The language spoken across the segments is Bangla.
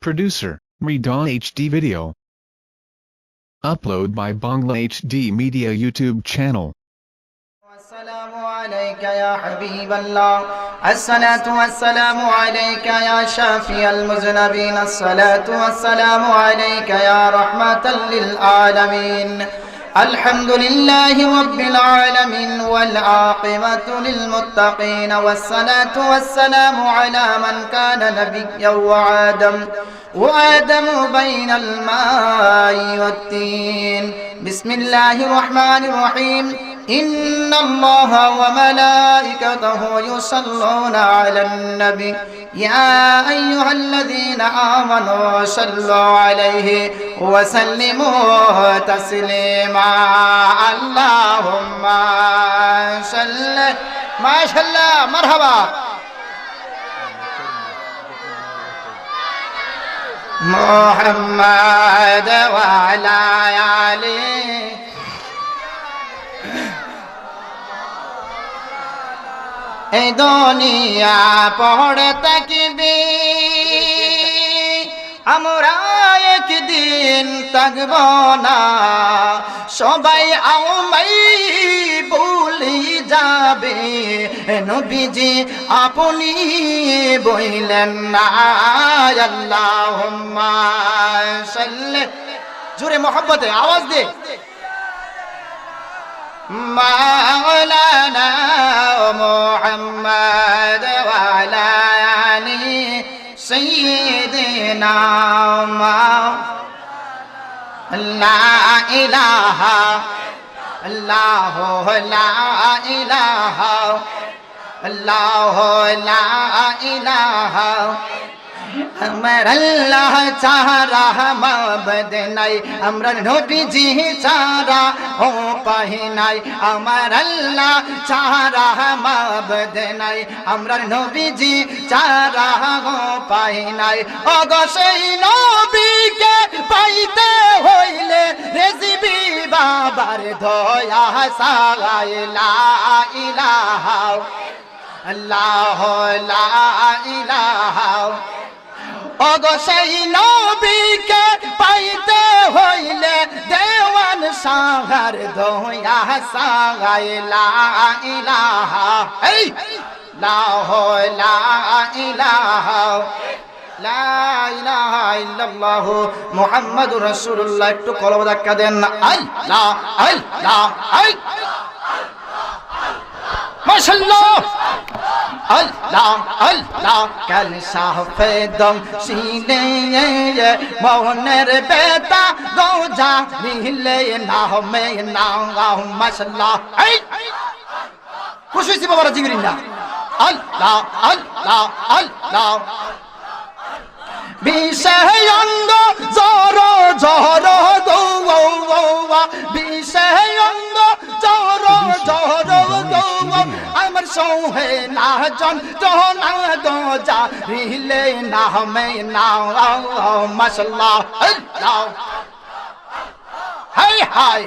Producer, Redon HD Video. Upload by Bangla HD Media YouTube channel. السلام عليك يا حبيب الله الصلاة والسلام عليك يا شافي المذنبين الصلاة والسلام عليك يا رحمة للعالمين الحمد لله رب العالمين والعاقبة للمتقين والصلاة والسلام على من كان نبيا وآدم وآدم بين الماء والتين. بسم الله الرحمن الرحيم. إن الله وملائكته يصلون على النبي. يا أيها الذين آمنوا صلوا عليه وسلموا تسليما. اللهم صل ما شاء الله مرحبا. محمد وعلى آله এই দুনিয়া পড়ে তাকিবি আমরা একদিন থাকব না। সবাই আমাই বলি যাবে। নবীজি, আপনি বইলেন না আল্লাহ জুড়ে মোহব্বতে আওয়াজ দে। মা محمد وعلى آله سيدنا لا إله الله لا إله الله لا إله আমার আল্লাহ চারা মাবদ নাই আমরা নবীজি চারা ও পাহি নাই আমার আল্লাহ চারা মাবদ নাই আমরা নবীজি চারা ও পাহি নাই অগ সেই নবীকে পাইতে হইলে রেজিবি বাবার ধয়া সাগাইলা ইলাহা আল্লাহ লা ইলাহা অগো সেই নবীকে পাইতে হইলে দেওয়ান সাহার দয়া সাগাইলা ইলাহা। এই! লাহ লা লা ইল্লাল্লাহ মুহাম্মাদুর রাসূলুল্লাহ। একটু কলব ধাক্কা দেন না। আল্লাহ আল্লাহ মোহনের বেতা গোজা নিলে খুশি জিগরিন না আল্লাহ আল্লাহ আল্লাহ। বিষয়ঙ্গ সৌহে না জন জনা গজা রিলে না মে না মশলা হাই হাই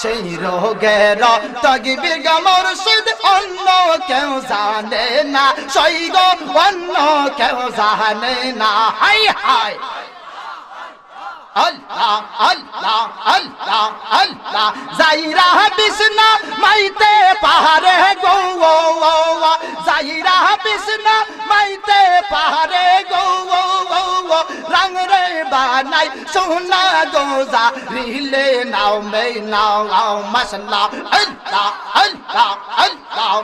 সেই রোগের তগিবির গামর সুদ অন্য কেউ জানে না সৈগ অন্য কেউ জানে না হাই হাই আল্লাহ আল্লাহ আল্লাহ আল্লাহ। যাইরা বিষ্ণা মাইতে পাহাড়ে গো যাইরা বিষ্ণা মাইতে পাহাড়ে গো রং রে বানাই সোনা গোজা, রিলে নাও মে নাও মশলা। আল্লাহ আল্লাহ আল্লাহ।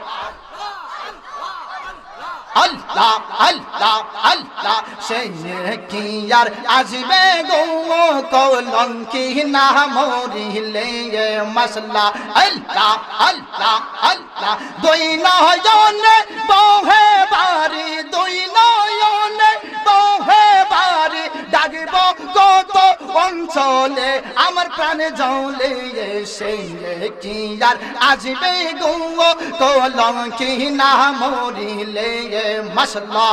আল্লাহ আল্লাহ আল্লাহ সেই কি আর আসবে গো কলঙ্কি না মরিলে মশলা আল্লাহ আল্লাহ আল্লাহ, দুই নয়নে বহে বাড়ি, দুই বহে ডাকব কত অঞ্চলে, আমার প্রাণে জলে সেই কি আর আসবে গো কলঙ্কি না মরিলে মশলা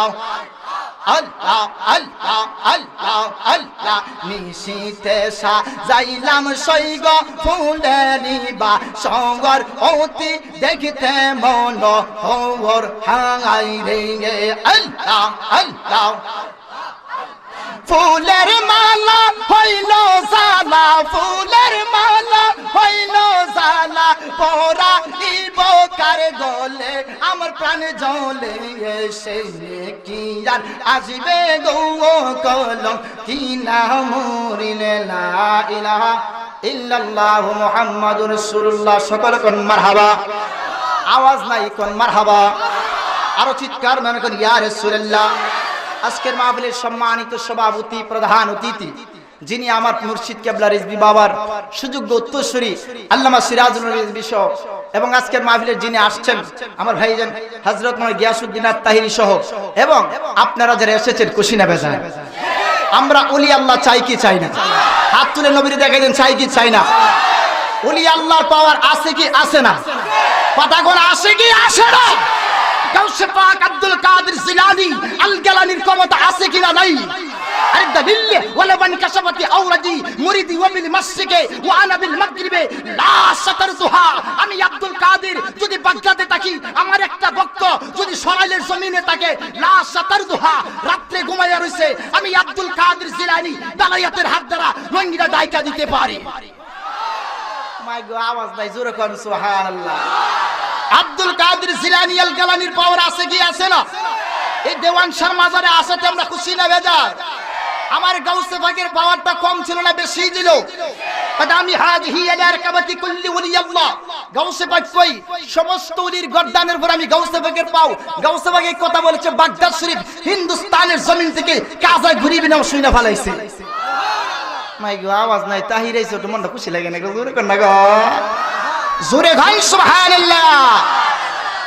সঙ্গর অতি দেখিতে মন হওর হাঙাই রে আল্লাহ আল্লাহ ফুলের মালা হইল জালা, ফুলের মালা হইল জালা। পরা ইব কার গলে, আমার প্রাণ জলে এসে কি আর আসবে গৌ কলম? কি না মরিলে? লা ইলাহা ইল্লাল্লাহ মুহাম্মাদুর রাসূলুল্লাহ। সকল কোন মারহাবা? আওয়াজ নাই কোন মারহাবা? আরও চিৎকার মনে করেন ইয়া রাসূলুল্লাহ। আজকের মাহফিলের সম্মানিত সভাপতি, প্রধান অতিথি যিনি আমার মুর্শিদ কেবলা রিজবি বাবার সুযোগ্য উত্তরসূরি আল্লামা সিরাজুল রিজবি সহ এবং আজকের মাহফিলের যিনি আসছেন আমার ভাইজান হযরত মনে গিয়াসউদ্দিন আত-তাহিরি সহ এবং আপনারা যারা এসেছেন কুশিনা বেজায়, আমরা ওলি আল্লাহ চাই কি চাই না? হাত তুলে নবীর দেখাই দেন, চাই কি চাই না? ওলি আল্লাহর পাওয়ার আছে কি আছে না? পাতাগোনা আসে কি আসে না? গাউসে আব্দুল কাদের জিলানি আল গালানির ক্ষমতা আছে কিনা নাই? আরে আমার একটা ভক্ত যদি সরাইলের জমিনে থাকে, লা সাতারতুহা, রাত্রে ঘুমাইয়া রইছে, আমি আব্দুল কাদের জিলানি, দালায়াতের হাত দ্বারা লঙ্গিটা ডাইকা দিতে পারি। মাই আওয়াজ নাই, জোরে কোন, সুবহানাল্লাহ। আব্দুল কাদের জিলানি আল গালানির পাওয়ার আছে কি আছে না? এই দেওয়ান শাহ মাজারে আসাতে আমরা খুশি না বেজার। আমার গাউসে পাকের পাওয়ারটা কম ছিল না, বেশি দিল আমি হাজিহি আলার কাবাতি কুল্লি ওলি আল্লাহ গাউসে পাক কই? সমস্ত ওলির গর্দানের পর আমি গাউসে পাকের পাও। গাউসে পাক কথা বলেছে, বাগদাদ শরীফ হিন্দুস্তানের জমিন থেকে কাজা ঘুরিবি না শুনে ফেলাইছে। মাই গো, আওয়াজ নাই তাহিরাই তো মনটা খুশি লাগে না গো, জোরে কর না গো। জোরে গান সুবহানাল্লাহ।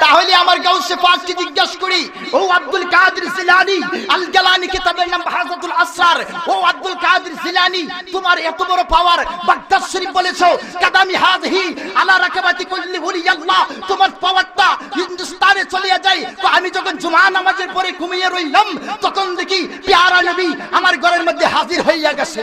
তাহলে আমার গাউসে পাককে জিজ্ঞাসা করি, ও আব্দুল কাদের জিলানি, আল গালানি কিতাবের নাম হাজাতুল আসরার। ও আব্দুল কাদের জিলানি, তোমার এত বড় পাওয়ার বাগদাদ শরীফ বলেছ, কাদামি হাজহি আলা রাকাবাতি কুল্লি ওলি আল্লাহ তোমার পাওয়ারটা হিন্দুস্তানে চলে যায়। তো আমি যখন জুমা নামাজের পরে ঘুমিয়ে রইলাম, তখন দেখি পেয়ারা নবী আমার ঘরের মধ্যে হাজির হইয়া গেছে।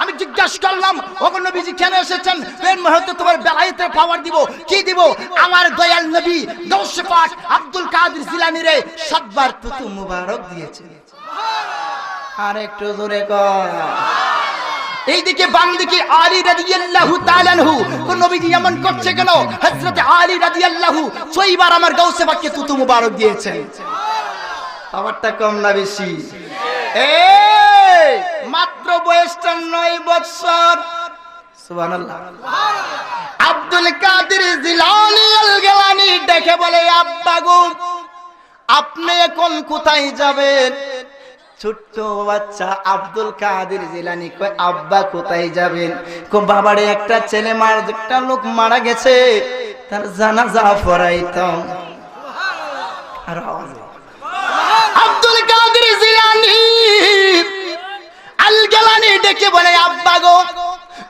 আমি জিজ্ঞাসা করলাম ওগো নবীজি কেন এসেছেন? এর মুহূর্তে তোমার বেলায়েতে পাওয়ার দিব কি দিব? আমার দয়াল নবী দৌসে পাক আব্দুল কাদের জিলানি রে সাতবার তুতু মুবারক দিয়েছে। আর একটু জোরে কর। এইদিকে বাম দিকে আলী রাদিয়াল্লাহু তাআলা আনহু কোন নবীজি এমন করছে কেন? হযরত আলী রাদিয়াল্লাহু ছয়বার আমার গাউসে পাককে তুতু মুবারক দিয়েছেন। পাওয়ারটা কম না বেশি। এই মাত্র বয়সটা নয় বছর। আব্দুল কাদের জিলানি দেখে বলে, আব্বা গো, আপনি এখন কোথায় যাবেন? ছোট্ট বাচ্চা আব্দুল কাদের জিলানি কয়, আব্বা, কোথায় যাবেন? কো, বাবারে, একটা ছেলে মার, একটা লোক মারা গেছে, তার জানাজা পড়াইতাম। আর আব্দুল কাদের জিলানি আল গেলানি ডেকে বলে আব্বা গো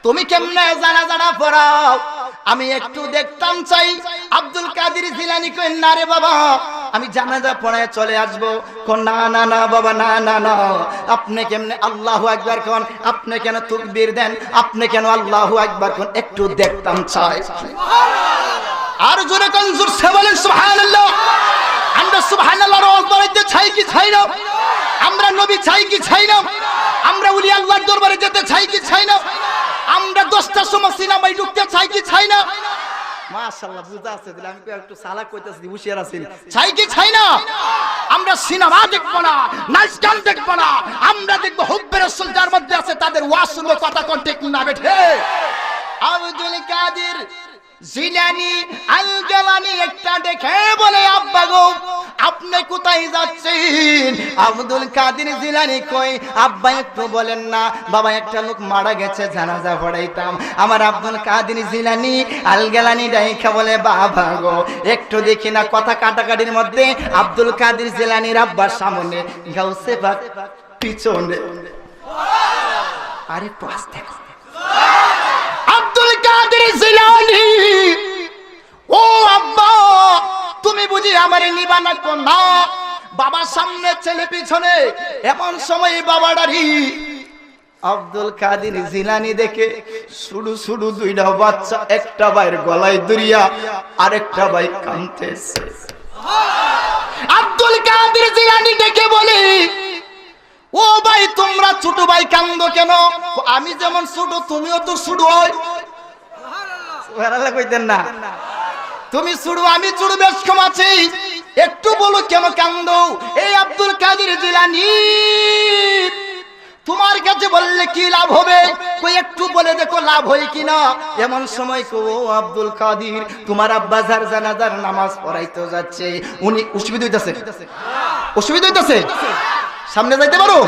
তুমি কেমনে জানা জানা পড়াও? আমি একটু দেখতাম চাই আব্দুল কাদির জিলানি কই না রে বাবা আমি জানাজা পড়ায় চলে আসব। কোন না না না বাবা না না না। আপনি কেমনে আল্লাহু আকবার কোন আপনি কেন তাকবীর দেন? আপনি কেন আল্লাহু আকবার কোন? একটু দেখতাম চাই। আর জোরে কোন জোর সে বলেন সুবহানাল্লাহ। আমরা সুবহানাল্লাহর বাড়াইতে চাই কি চাই না? আমরা নবী চাই কি চাই না? আমরা উলি আল্লাহর দরবারে যেতে চাই কি চাই না? আমরা দশটার সময় সিনেমায় ঢুকতে চাই কি চাই না? মাশাআল্লাহ বুঝা আছে দিলে আমি একটু সালাক কইতাছি হুশিয়ার আছি। চাই কি চাই না? আমরা সিনেমা দেখব না নাচ গান দেখব না আমরা দেখব হুব্বে রাসূল যার মধ্যে আছে তাদের ওয়াজ শুনব কথা কোন ঠিক না বেঠে। আব্দুল কাদের জিলানি আল গালানি একটা দেখে বলে, আব্বা গো, আপনি কোথায় যাচ্ছেন? আব্দুল কাদের জিলানি কই আব্বা, একটু বলেন না, বাবা একটা লোক মারা গেছে, জানাজা পড়াইতাম। আমার আব্দুল কাদের জিলানি আল গালানি ডাইখা বলে, বাবা গো, একটু দেখি না। কথা কাটাকাটির মধ্যে আব্দুল কাদের জিলানির আব্বার সামনে গাউসে পাক পিছনে। আরে পাশ দেখো আব্দুল কাদের জিলানি। ও আব্বা, তুমি বুঝি আমারে নিবা না কোন না? বাবার সামনে, ছেলে পিছনে, এমন সময় বাবাডারি আব্দুল কাদের জিলানি দেখে শুধু শুধু দুইটা বাচ্চা, একটা ভাইয়ের গলায় দরিয়া, আরেকটা ভাই কানতেছে আব্দুল কাদের জিলানি দেখে বলে, ও ভাই, তোমরা ছোট ভাই কান্দ কেন? আমি যেমন ছোট, তুমিও তো ছোট হয়। কইতেন না। তুমি ছুড়ু আমি ছুড়ু বেশ কম একটু বলো কেন কান্দ? এই আব্দুল কাদের জিলানি। তোমার কাছে বললে কি লাভ হবে? কই একটু বলে দেখো লাভ হয় কিনা। এমন সময় কো আব্দুল কাদির, তোমার আব্বা যার জানাজার নামাজ পড়াইতে যাচ্ছে, উনি অসুবিধা হইতাছে। অসুবিধা হইতাছে? সামনে যাইতে পারো?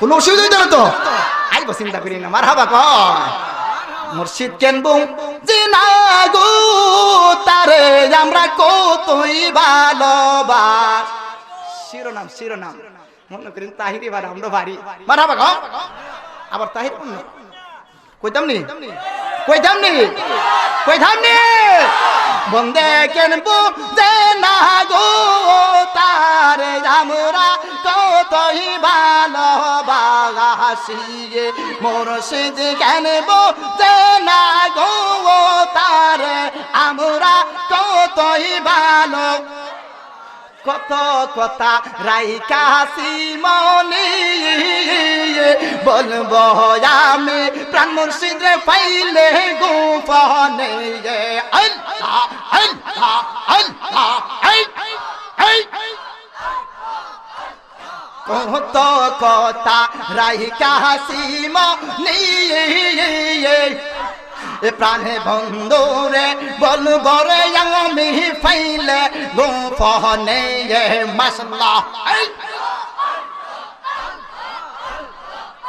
কোনো অসুবিধা হইতে না তো? আইব, চিন্তা করি না মার হাবা কয়। মুর্শিদ কেনবো যে না গো, তারে আমরা কতই ভালোবাস। শিরোনাম শিরোনাম। মনে করেন তাহিরি বার আমরা বাড়ি মারা বাবা আবার তাহির কইতাম নি? কইতাম নি? কইতাম নি? বন্দে কেন বুদে না গো, তার আমরা কতই ভালো বাগাসি মোর সিদ কেন বুদে না গো, তার আমরা কতই ভালো কত কথা রাইকাসি মনে। বলব আমি প্রাণ মুর্শিদে পাইলে গোপনে আল্লাহ আল্লাহ আল্লাহ। কত কথা রাইকাসি মনে। প্রাণে বন্ধুরে বল গরে আমি ফাইলে গোপনে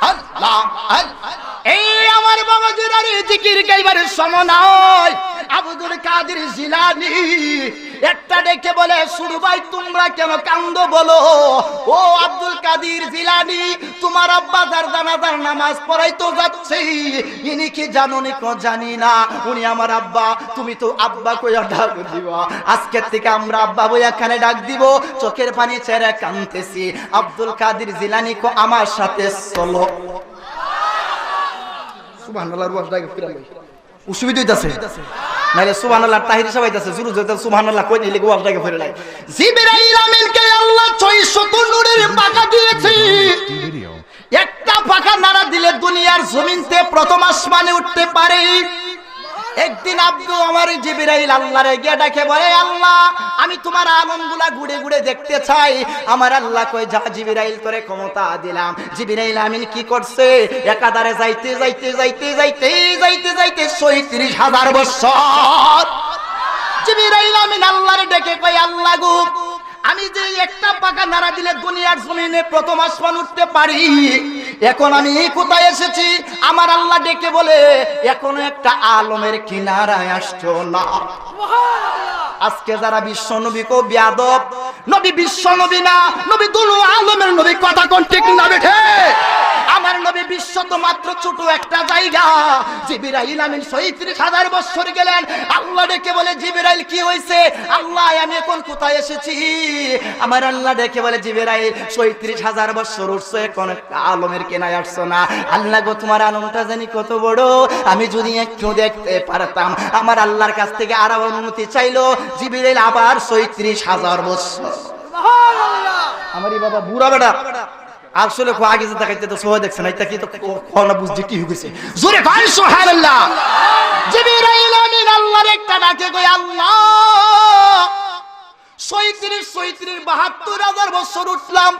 আল্লাহ আল্লাহ। এই আমার বাবা জিরারি জিকির কেবার সম নয় আব্দুল কাদের জিলানি একটা ডেকে বলে শুরু ভাই, তোমরা কেন কান্দ বলো? ও আব্দুল কাদের জিলানি, তোমার আব্বা দার জানাজার নামাজ পড়াই তো যাচ্ছে। ইনি কি জানো নি জানি না। উনি আমার আব্বা, তুমি তো আব্বা কইয়া ডাক দিবা। আজকের থেকে আমরা আব্বা বই এখানে ডাক দিব। চোখের পানি ছেড়ে কানতেছি আব্দুল কাদির জিলানি কো আমার সাথে চলো। সুবহানাল্লাহর ওয়াজ ডাকে ফিরা লই অসুবিধা হইতাছে। নাইলে সুবহানাল্লাহ তাহির সবাই আছে জুরু সুবহান সুবহানাল্লাহ কই নিলে গোয়াল ডাকে ফিরা নাই। জিবরাইল আমিনকে আল্লাহ 600 নূরের পাকা দিয়েছি। একটা পাকা নাড়া দিলে দুনিয়ার জমিনতে প্রথম আসমানে উঠতে পারে। একদিন আব্দু আমার জিবিরাইল আল্লাহরে গিয়া ডাকে, বলে, আল্লাহ, আমি তোমার আনন্দগুলা ঘুরে ঘুরে দেখতে চাই। আমার আল্লাহ কই যা জিবিরাইল তোরে ক্ষমতা দিলাম। জিবিরাইল আমিন কি করছে? একাধারে যাইতে যাইতে যাইতে যাইতে যাইতে যাইতে সৈত্রিশ হাজার বছর। জিবিরাইল আমিন আল্লাহরে ডেকে কই আল্লাহ আমি যে একটা পাকা নাড়া দিলে দুনিয়ার জমিনে প্রথম আসমান উঠতে পারি। এখন আমি কোথায় এসেছি? আমার আল্লাহ ডেকে বলে এখনও একটা আলমের কিনারায় আসছো না। আজকে যারা বিশ্ব নবী কো বিয়াদব নবী বিশ্ব নবী না নবী দুলু আলমের নবী কথা কোন ঠিক না বেঠে? আমার নবী বিশ্ব তো মাত্র ছোট একটা জায়গা। জিবিরাইল আমিন সৈত্রিশ হাজার বছর গেলেন। আল্লাহ ডেকে বলে জিবিরাইল কি হয়েছে? আল্লাহ আমি এখন কোথায় এসেছি? আমার আল্লাহ ডেকে বলে জিবিরাইল সৈত্রিশ হাজার বছর উঠছে এখন আলমের কেনায় আসছো না। আল্লাহ গো তোমার আলমটা জানি কত বড়। আমি যদি একটু দেখতে পারতাম আমার আল্লাহর কাছ থেকে আরও অনুমতি চাইলো জিবিরাইল আবার সৈত্রিশ হাজার বছর। আমারই বাবা বুড়া বেটা। আসলে আগে যে দেখাইতে তো সবাই দেখছে না এটা কি তো কোনা বুঝছি কি হইছে? জোরে কয়, সুবহানাল্লাহ। জিবরাইল আল্লাহর একটা ডাকে কই আল্লাহ! সৈত্রিশ সৈত্রিশ, বাহাত্তর হাজার বছর উঠলাম।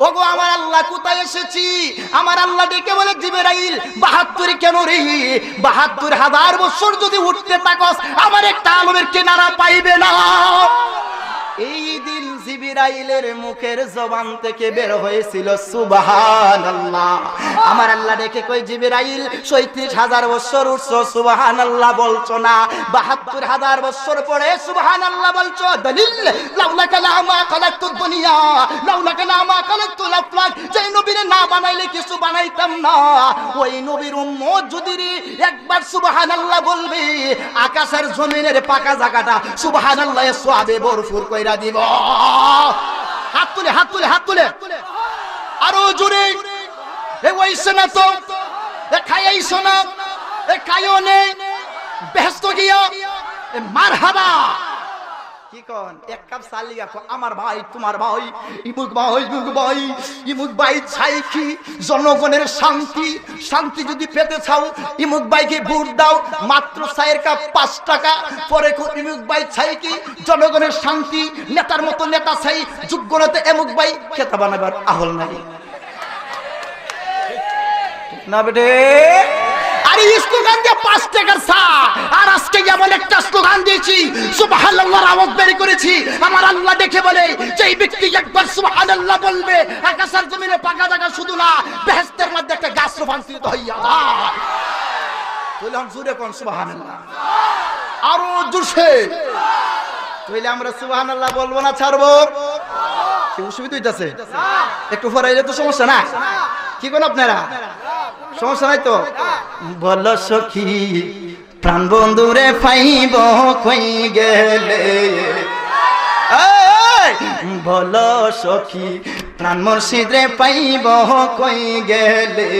ওগো, আমার আল্লাহ কোথায় এসেছি? আমার আল্লাহ ডেকে বলে, জিবেরাইল কেন রে? বাহাত্তর হাজার বছর যদি উঠতে আমার একটা আলমের কেনারা পাইবে না। এই দিন জিবিরাইলের মুখের জবান থেকে বের হয়েছিল, সুবহানাল্লাহ। আমার আল্লাহ ডেকে কই জিবিরাইল, সৈত্রিশ হাজার বছর উঠছো, সুবহানাল্লাহ বলছো না। বাহাত্তর হাজার বছর পরে সুবহানাল্লাহ বলছো, দলিল, লাউলাকা লামা খালাকতু দুনিয়া, লাউলাকা লামা খালাকতু আফলাক যেই নবীরে না বানাইলে কিছু বানাইতাম না। ওই নবীর উম্মত যদি একবার সুবহানাল্লাহ বলবি, আকাশের জমিনের পাকা জায়গাটা সুবহানাল্লাহ সোয়াবে ভরপুর কইরা দিব। হাত তুলে হাত তুলে হাত তুলে। আরও জোরে। এ ওইছে না তো, এ খাইয়াইছো না এ খাইও নে। ব্যস্ত গিয়া, এ মার হাবা কন, এক কাপ আমার ভাই, তোমার ভাই, ইমুক ভাই ইমুক ভাই ইমুক ভাই চাই কি? জনগণের শান্তি শান্তি যদি পেতে চাও, ইমুক ভাইকে ভোট দাও, মাত্র চায়ের কাপ পাঁচ টাকা। পরে ইমুক ভাই চাই কি? জনগণের শান্তি, নেতার মতো নেতা চাই, যোগ্য নেতা এমুক ভাই। খেতা বানাবার আহল নাই। না বেটে? আরে স্লোগান দিয়ে পাঁচ টাকার চা আর আজকে এমন একটা স্লোগান দিয়েছি সুবহানাল্লাহর আওয়াজ বের করেছি। আমার আল্লাহ দেখে বলে যে এই ব্যক্তি একবার সুবহানাল্লাহ বলবে, আকাশের জমিনে পাকা জায়গা শুধু না, বেহেশতের মধ্যে একটা গাছ রূপান্তরিত হইয়া যায়। জুড়ে কোন সুবহানাল্লাহ? আরও জোরসে। তাহলে আমরা সুবহানাল্লাহ বলব না, ছাড়বো। কি অসুবিধা হইতাছে? একটু ফরাইলে তো সমস্যা না? কি কোন আপনারা? সমস্যা নাই তো? বল সখী প্রাণ বন্ধুরে পাইব কই গেলে? বল সখী, প্রাণ মুর্শিদরে পাইব কই গেলে?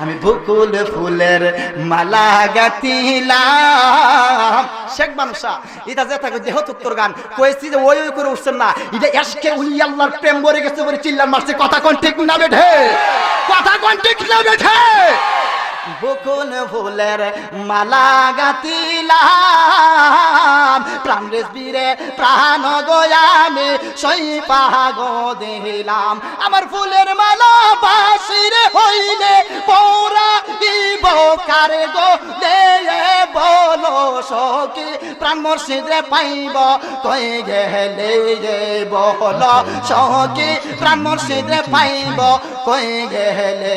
আমি বকুল ফুলের মালা গাতিলাম শেখ মানুষা এটা যে থাকে দেহ তোর গান। কয়েছি যে ওই ওই করে উঠছেন না। এটা এসকে উলি আল্লাহর প্রেম বরে গেছে বলে চিল্লার মারছে। কথা কোন ঠিক না বেঠে? কথা কোন ঠিক না বেঠে? বকুল ফুলের মালা গাতিলাম প্রাণ রেসবিরে, প্রাণ গোয়ামে সই পাগ দিলাম আমার ফুলের মালা বাসিরে হইলে পৌরা ইব কারে গো দে বলো সখী? প্রাণ মুর্শিদরে পাইব, কই গেলে রে বলো সখী? প্রাণ মুর্শিদরে পাইব, কই গেলে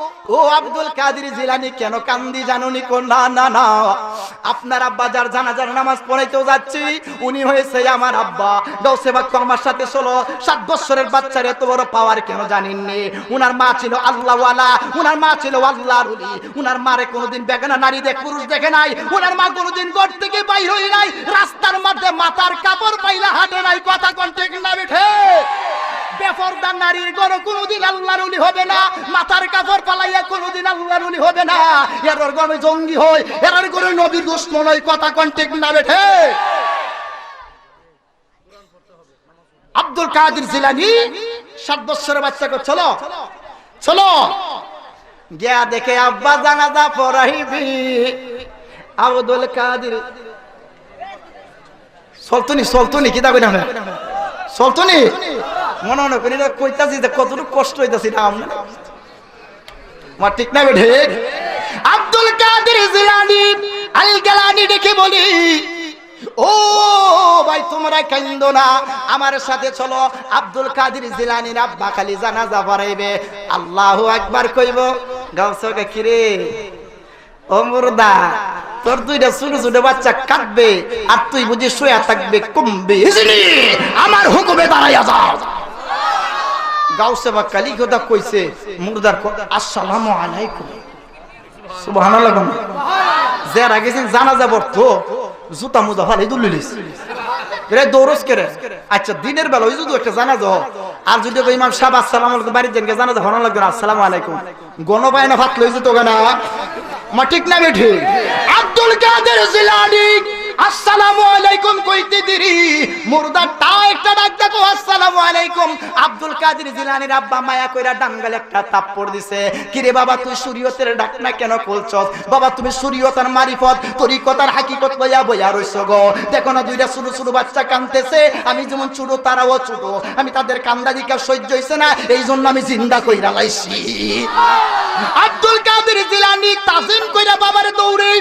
ও আব্দুল কাদের জিলানি, কেন কান্দি জানুনি কোন? না না না। আপনার আব্বা যার জানাজার নামাজ পড়াইতেও যাচ্ছি, উনি হয়েছে আমার আব্বা। দৌসে বাক্য আমার সাথে, ষোলো, সাত বছরের বাচ্চার এত বড় পাওয়ার কেন জানেননি? উনার মা ছিল আল্লাহওয়ালা, উনার মা ছিল আল্লাহর উলি উনার মারে কোনোদিন বেগানা নারী দেখ, পুরুষ দেখে নাই। উনার মা কোনোদিন ঘর থেকে বাইর হই নাই। রাস্তার মধ্যে মাথার কাপড় পাইলা হাঁটে নাই। কথা কোন ঠিক না বেঠে বেফরদা নারীর গড় কোনোদিন আল্লাহর উলি হবে না, মাথার কাপড় পালাইয়া কোনোদিন আল্লাহর উলি হবে না। এর গড়ে জঙ্গি হয় এর গড়ে নবীর দুশ্মন হয় কথা কোন ঠিক না বেঠে? আব্দুল কাদের জিলানি সাত বছরের বাচ্চাকে চলো চলো। গিয়া দেখে আব্বা জানাজা পড়াইবি। আব্দুল কাদের চলতনি চলতনি কিতা কই না চলতনি মনে মনে করি কইতাছি যে কতটুকু কষ্ট হইতাছি না। আমরা আমার ঠিক না বেঠে আব্দুল কাদের জিলানি, আল গেলানি ডেকে বলি, ও ভাই, তোমরা কান্দো না, আমার সাথে চলো। আব্দুল কাদের জিলানির আব্বা খালি জানাজা পড়াইবে। আল্লাহু আকবার কইব গাউসকে কিরে ও মুর্দা, তোর দুইটা ছোট ছোট বাচ্চা কাটবে, আর তুই বুঝি শুয়ে থাকবে, কমবে। আমার হুকুমে দাঁড়াইয়া যাও। গাউসে বা কালি কথা কইছে, মুর্দার আসসালামু আলাইকুম। সুবহানাল্লাহ যারা গেছেন জানা যাব তো জুতা মুজা ফালাই দুলিলিস রে দৌরস করে। আচ্ছা দিনের বেলা ওই যদি একটা জানা যাও আর যদি ইমাম সাহেব আসসালামু আলাইকুম, বাড়ির জনকে জানা যাও হরান লাগবে আসসালামু আলাইকুম। গণ পায় না ফাট লইছে তো না। মা ঠিক না, বেঠি। আব্দুল কাদের জিলানি কইতে একটা ডাক দেখো আলাইকুম। আব্দুল জিলানির আব্বা মায়া কইরা ডাঙ্গালে একটা দিছে। কিরে বাবা, তুই ডাক না কেন বাবা, তুমি মারিফত, তরিকতার হাকিকত লইয়া বইয়া রইছ গো। দেখো না, দুইটা ছোট ছোট বাচ্চা আমি যেমন ছোট, তারাও ছোট। আমি তাদের কান্দা দিকে সহ্য হইছে না এই জন্য আমি জিন্দা কইরা লাইছি। আব্দুল কাদের জিলানি তাজিম কইরা বাবারে দৌড়ে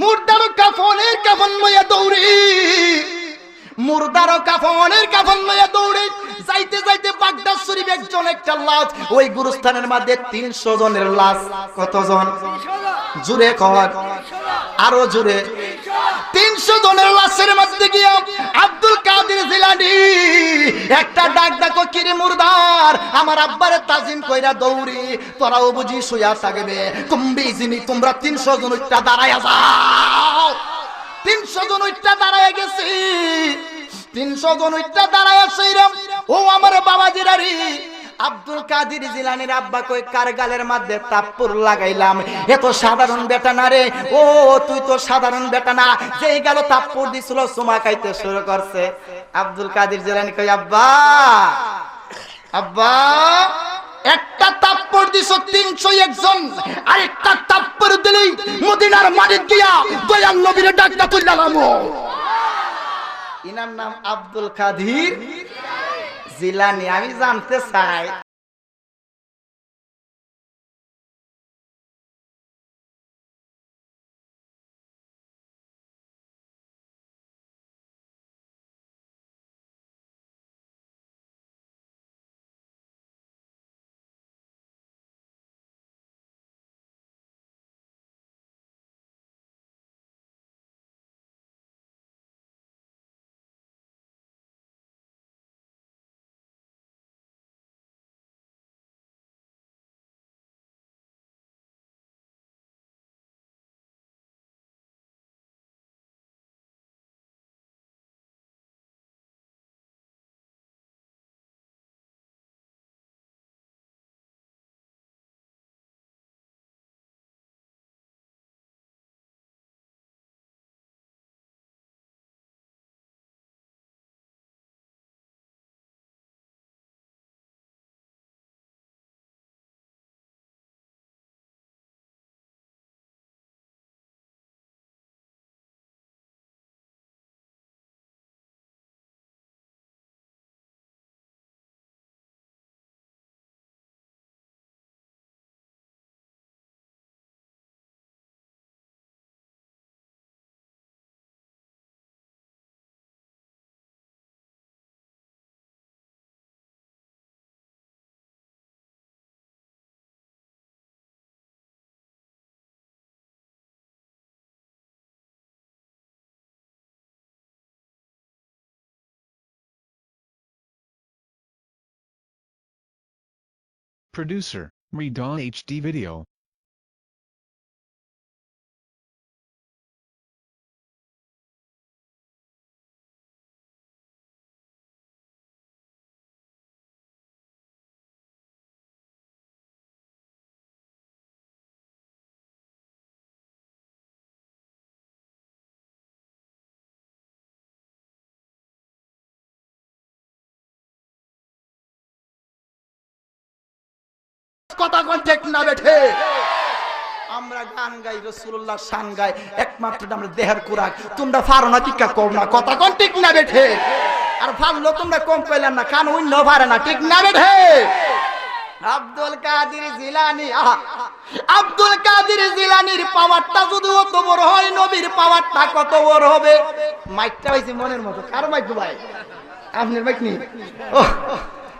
মুর্দার কাফনের কাফন ময়া দৌড়ে? মুর্দার কাফনের কাফন লইয়া দৌড়ে। যাইতে যাইতে বাগদাদ শরীফ একজন একটা লাশ, ওই গুরুস্থানের মধ্যে তিনশো জনের লাশ। কতজন? জুড়ে কর আরও জুড়ে। তিনশো জনের লাশের মধ্যে গিয়া আব্দুল কাদের জিলানি একটা ডাক ডাকো, কিরে মুরদার, আমার আব্বারে তাজিম কইরা দৌড়ি, তোরাও বুঝি শুয়া থাকবে। কুম্বি জিনি তোমরা তিনশো জন উঠটা দাঁড়ায়া যাও। তিনশো জন উঠটা দাঁড়ায় গেছি। তিনশো জন উঠটা দাঁড়ায় ও আমার বাবাজিরা রে আব্দুল কাদির জিলানির আব্বা কই, কার গালের মধ্যে তাপ্পুর লাগাইলাম? এত সাধারণ বেটা না রে। ও, তুই তো সাধারণ বেটা না। যেই গেল তাপ্পুর দিছিল সুমা খাইতে শুরু করছে। আব্দুল কাদির জিলানি কই, আব্বা! আব্বা! একটা তাপ্পড় দিছ তিনশো একজন, আরেকটা তাপ্পড় দিলেই মদিনার মালিক গিয়া দয়াল নবীর ডাকটা তুললাম ইনার নাম আব্দুল কাদির জিলানি, আমি জানতে চাই। Producer, Redon HD Video. কথা কোন ঠিক না বেঠে। আমরা গান গাই রসুল্লাহ শান গাই, একমাত্র দেহের কুরাক তোমরা ফারো না টিকা কর না, কথা কোন ঠিক না বেঠে। আর ভাবলো তোমরা কম পেলেন না, কান অন্য পারে না, ঠিক না বেঠে। আব্দুল কাদের জিলানি আব্দুল কাদের জিলানির পাওয়ারটা যদি অত বড় হয়, নবীর পাওয়ারটা কত বড় হবে? মাইকটা হয়েছে মনের মতো, কার মাইক ভাই? আপনার মাইক নেই?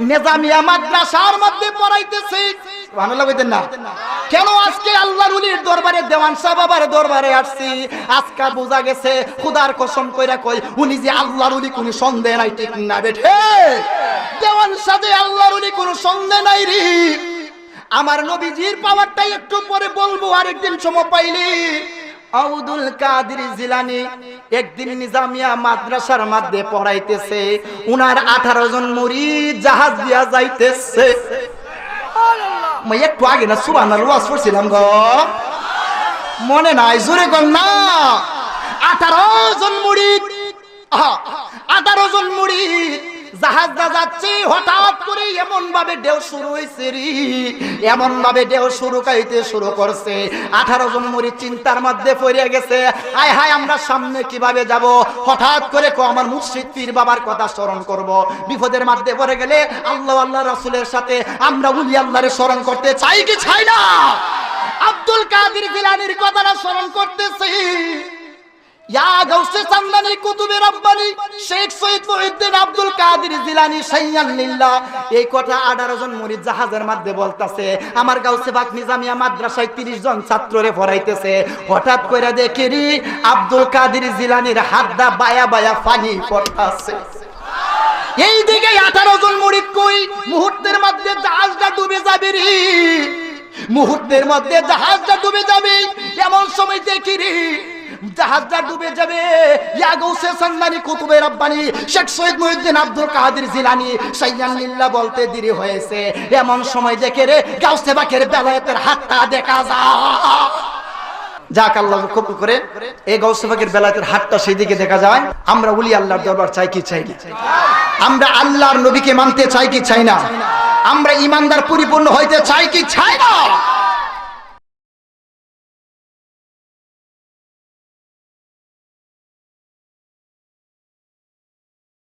নেজামিয়া মাদ্রাসার মধ্যে পড়াইতেছে। সুবহানাল্লাহ কইতেন না। কেন আজকে আল্লাহর উলির দরবারে দেওয়ান বাবার দরবারে আসছি? আজকে বোঝা গেছে খুদার কসম কইরা কই, উনি যে আল্লাহর উলি কোনো সন্দেহ নাই, ঠিক না বেঠে। দেওয়ান সাথে আল্লাহর উলি কোনো সন্দেহ নাই রে। আমার নবীজির পাওয়ারটাই একটু পরে বলব, আরেকদিন সময় পাইলি। আউদুল কাদের জিলানি একদিন নিজামিয়া মাদ্রাসার মধ্যে পড়াইতেছে। উনার আঠারো জন মুরিদ জাহাজ দিয়া যাইতেছে। একটু আগে না সুবান ওয়াজ করছিলাম গো। মনে নাই জোরে কর না। আঠারো জন আহা, আঠারো জন মুরিদ জাহাজ দা যাচ্ছে, হঠাৎ করে এমন ভাবে ঢেউ শুরু হয়েছে রে। এমন ভাবে ঢেউ শুরু কাইতে শুরু করছে। আঠারো জন মুড়ি চিন্তার মধ্যে পড়ে গেছে। হায় হায়, আমরা সামনে কীভাবে যাব? হঠাৎ করে কো, আমার মুর্শিদ পীর বাবার কথা স্মরণ করব। বিপদের মধ্যে পড়ে গেলে আল্লাহ আল্লাহ রাসূলের সাথে আমরা উলি আল্লাহরে স্মরণ করতে চাই কি চাই না? আব্দুল কাদের জিলানির কথাটা স্মরণ করতেছি। ইয়া গাউসে চান্দানি কুতুবে রব্বানি শেখ সৈয়দ মুহিউদ্দিন আব্দুল কাদের জিলানি সাইয়ান লিল্লাহ। এই কথা 18 জন জাহাজের মধ্যে বলতাছে, আমার গাউসে নিজামিয়া মাদ্রাসায় 30 জন ছাত্ররে পড়াইতেছে। হঠাৎ কইরা দেখি আব্দুল কাদের জিলানির হাত দা বায়া বায়া পানি পড়তাছে। এই দিকে 18 জন মুরিদ কই, মুহূর্তের মধ্যে জাহাজটা ডুবে যাবে রে। মুহূর্তের মধ্যে জাহাজটা ডুবে যাবে। এমন সময় দেখি জাহাজটা ডুবে যাবে। শেখ সৈয়দ মুহিউদ্দিন আব্দুল জিলানি সাইয়ান বলতে দেরি হয়েছে। এমন সময় দেখে রে হাতটা দেখা আল্লাহ কবুল করে, এই হাতটা সেই দিকে দেখা যায়। আমরা উলি আল্লাহর দরবার চাই কি চাই আমরা আল্লাহর নবীকে মানতে চাই কি চাই না? আমরা ইমানদার পরিপূর্ণ হইতে চাই কি চাই না?